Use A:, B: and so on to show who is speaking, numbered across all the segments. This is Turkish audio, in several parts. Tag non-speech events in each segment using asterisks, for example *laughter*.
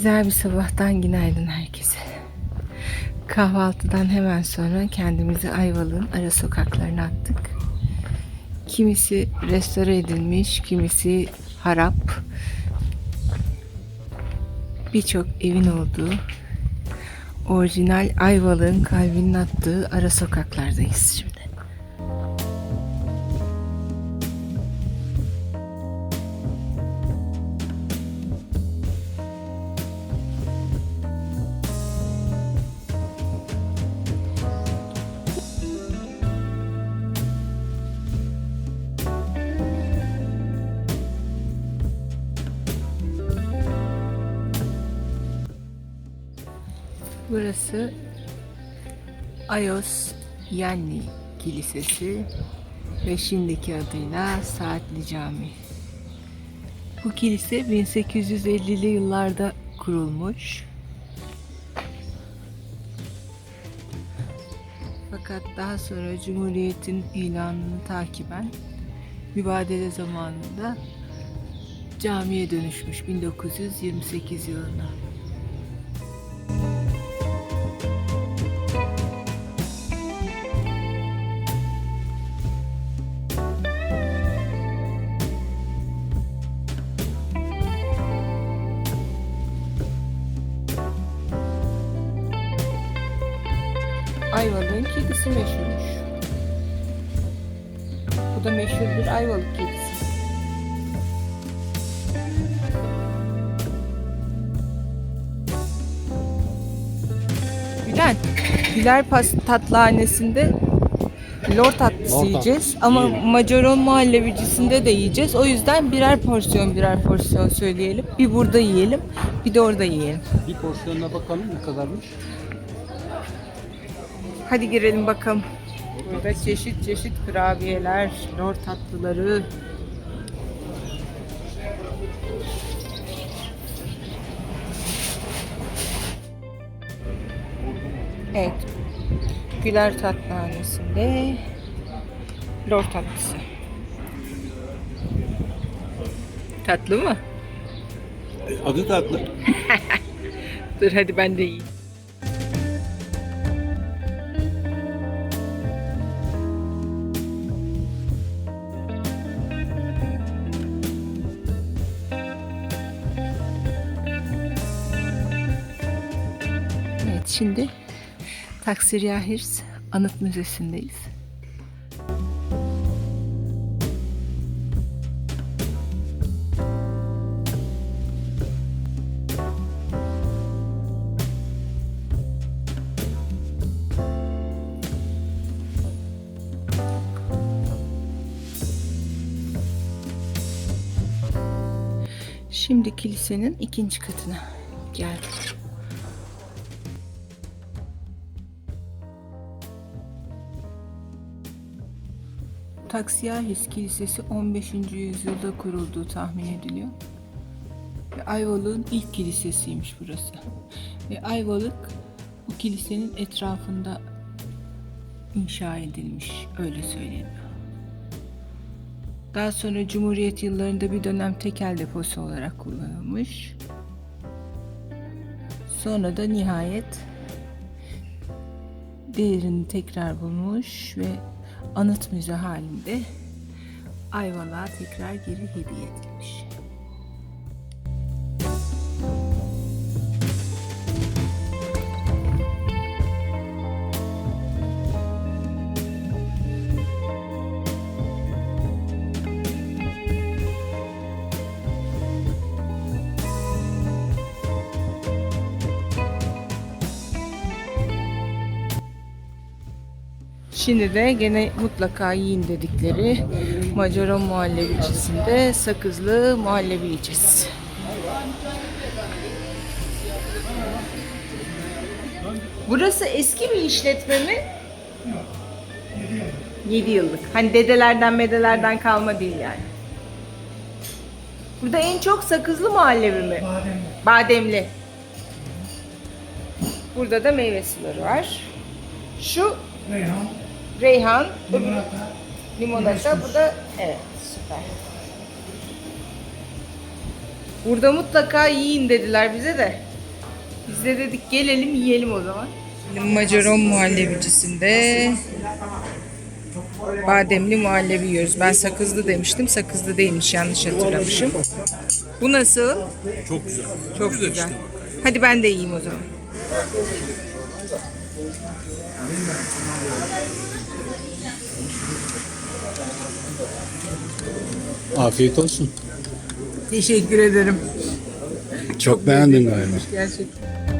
A: Güzel bir sabahtan günaydın herkese. Kahvaltıdan hemen sonra kendimizi Ayvalık'ın ara sokaklarına attık. Kimisi restore edilmiş, kimisi harap. Birçok evin olduğu orijinal Ayvalık'ın kalbinin attığı ara sokaklardayız şimdi. Burası Ayos Yanni Kilisesi ve şimdiki adıyla Saatli Cami. Bu kilise 1850'li yıllarda kurulmuş. Fakat daha sonra Cumhuriyet'in ilanını takiben mübadele zamanında camiye dönüşmüş 1928 yılında. Ayvalık'ın kedisi meşhurmuş. Bu da meşhur bir Ayvalık kedisi. Bülent, Güler Pas Tatlıhanesi'nde lor tatlısı
B: Lor
A: yiyeceğiz.
B: tatlısı,
A: Ama. Macaron muhallebicisinde de yiyeceğiz. O yüzden birer porsiyon birer porsiyon söyleyelim. Bir burada yiyelim, bir de orada yiyelim.
B: Bir porsiyonuna bakalım ne kadarmış.
A: Hadi girelim bakalım. Burada çeşit çeşit kurabiyeler, lor tatlıları. Evet. Güler Tatlıhanesi'nde lor tatlısı. Tatlı mı?
B: Adı tatlı. *laughs*
A: Dur hadi ben de yiyeyim. Şimdi Taksir Yahirs Anıt Müzesi'ndeyiz. Şimdi kilisenin ikinci katına geldik. Taksiyahis Kilisesi 15. yüzyılda kurulduğu tahmin ediliyor. Ve Ayvalık'ın ilk kilisesiymiş burası. Ve Ayvalık bu kilisenin etrafında inşa edilmiş, öyle söyleniyor. Daha sonra Cumhuriyet yıllarında bir dönem tekel deposu olarak kullanılmış. Sonra da nihayet değerini tekrar bulmuş ve anıt müze halinde Ayvalık'a tekrar geri hediye edilmiş. Şimdi de gene mutlaka yiyin dedikleri Macaron muhallebicisinde sakızlı muhallebi yiyeceğiz. Burası eski bir işletme mi? 7 yıllık. Hani dedelerden medelerden kalma değil yani. Burada en çok sakızlı muhallebi mi? Bademli. Bademli. Burada da meyve suları var. Şu
C: Reyhan,
A: Reyhan,
C: limonata,
A: limonata. Bu da evet süper. Burada mutlaka yiyin dediler bize de. Biz de dedik gelelim yiyelim o zaman. Macaron muhallebicisinde bademli muhallebi yiyoruz. Ben sakızlı demiştim. Sakızlı değilmiş. Yanlış hatırlamışım. Bu nasıl?
B: Çok güzel.
A: Çok güzel. Hadi ben de yiyeyim o zaman.
B: Afiyet olsun.
A: Teşekkür ederim.
B: Çok beğendin galiba.
A: Gerçekten.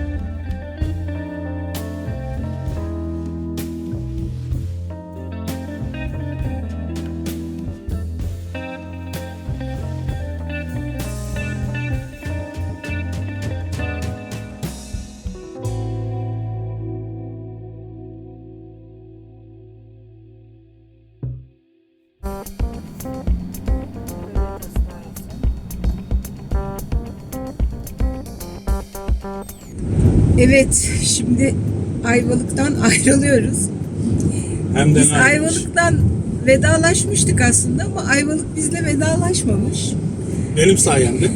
A: Evet, şimdi Ayvalık'tan *laughs* ayrılıyoruz.
B: Hem de
A: Biz? Ayvalık'tan vedalaşmıştık aslında ama Ayvalık bizle vedalaşmamış.
B: Benim sayemde.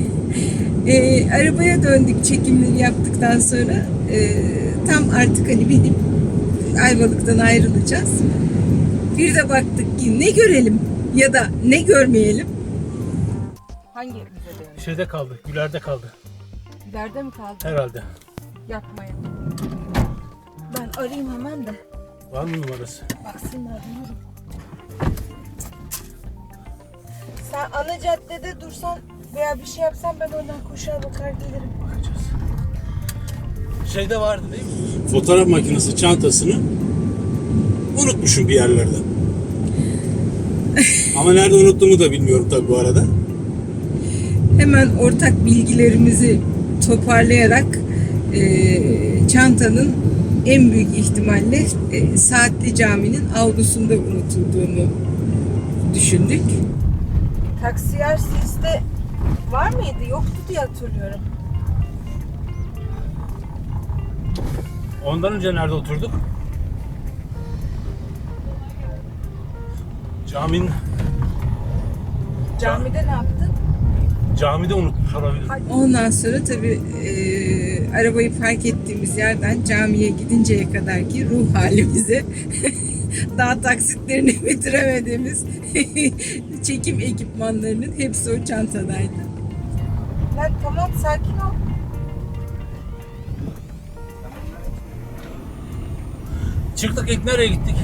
A: Ee, arabaya döndük çekimleri yaptıktan sonra Ee, tam artık hani binip Ayvalık'tan ayrılacağız. Bir de baktık ki ne görelim ya da ne görmeyelim. Hangi müzede?
B: Şeyde kaldı. Güler'de kaldı.
A: İleride mi kaldı?
B: Herhalde.
A: Yapmayın. Ben arayayım hemen de.
B: Var mı numarası?
A: Baksınlar yürü. Sen ana caddede dursan veya bir şey yapsan ben oradan koşar bakar gelirim.
B: Bakacağız. Şeyde vardı değil mi? Fotoğraf makinesi çantasını unutmuşum bir yerlerde. Ama nerede unuttuğumu da bilmiyorum tabii bu arada.
A: Hemen ortak bilgilerimizi toparlayarak çantanın en büyük ihtimalle eee, Saatli Cami'nin avlusunda unutulduğunu düşündük. Taksiyer sizde var mıydı? Yoktu diye hatırlıyorum.
B: Ondan önce nerede oturduk? Caminin
A: Camide ne yaptın?
B: Camide unutmuş olabilir.
A: Ondan sonra tabii e, arabayı park ettiğimiz yerden camiye gidinceye kadar ki ruh halimize *laughs* daha taksitlerini *laughs* bitiremediğimiz *laughs* çekim ekipmanlarının hepsi o çantadaydı. Lan tamam sakin ol.
B: Çıktık ilk nereye gittik?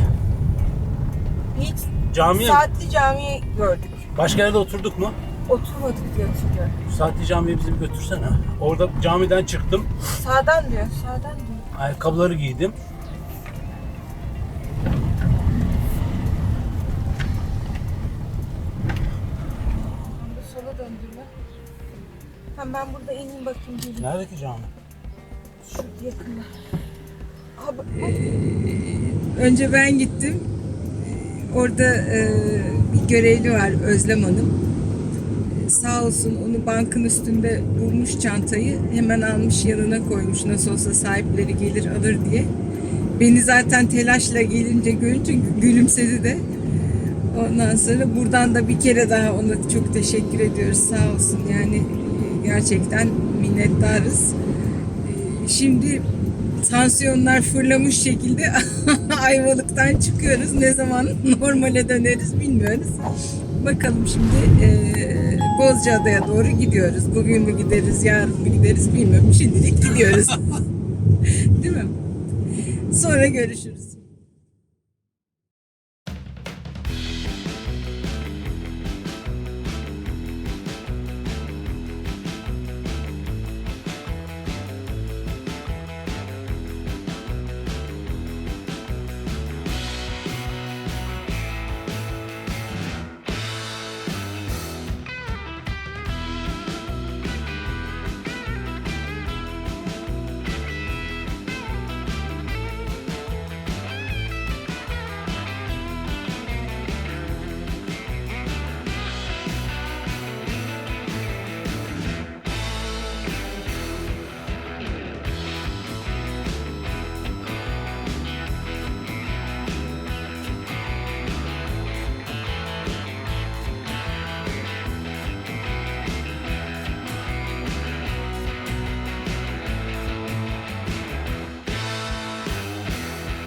A: Hiç
B: Camiye mi?
A: saatli camiye gördük.
B: Başka yerde oturduk mu?
A: Oturmadık diye hatırlıyorum.
B: Saatli camiye bizi bir götürsene. Orada camiden çıktım.
A: Sağdan diyor, sağdan diyor.
B: Ayakkabıları giydim.
A: Da sola döndürme. Hem ben burada ineyim bakayım geleyim.
B: Neredeki cami?
A: Şu yakında. Abi, önce ben gittim. Orada e, bir görevli var Özlem Hanım. Sağ olsun onu bankın üstünde bulmuş çantayı. Hemen almış yanına koymuş. Nasıl olsa sahipleri gelir alır diye. Beni zaten telaşla gelince görünce gülümsedi de. Ondan sonra buradan da bir kere daha ona çok teşekkür ediyoruz. Sağ olsun yani e, gerçekten minnettarız. E, Şimdi tansiyonlar fırlamış şekilde *laughs* Ayvalık'tan çıkıyoruz. Ne zaman *laughs* normale döneriz bilmiyoruz. Bakalım şimdi e, Bozcaada'ya doğru gidiyoruz. Bugün mü gideriz, yarın mı gideriz bilmiyorum. Şimdilik gidiyoruz. *laughs* Değil mi? Sonra görüşürüz.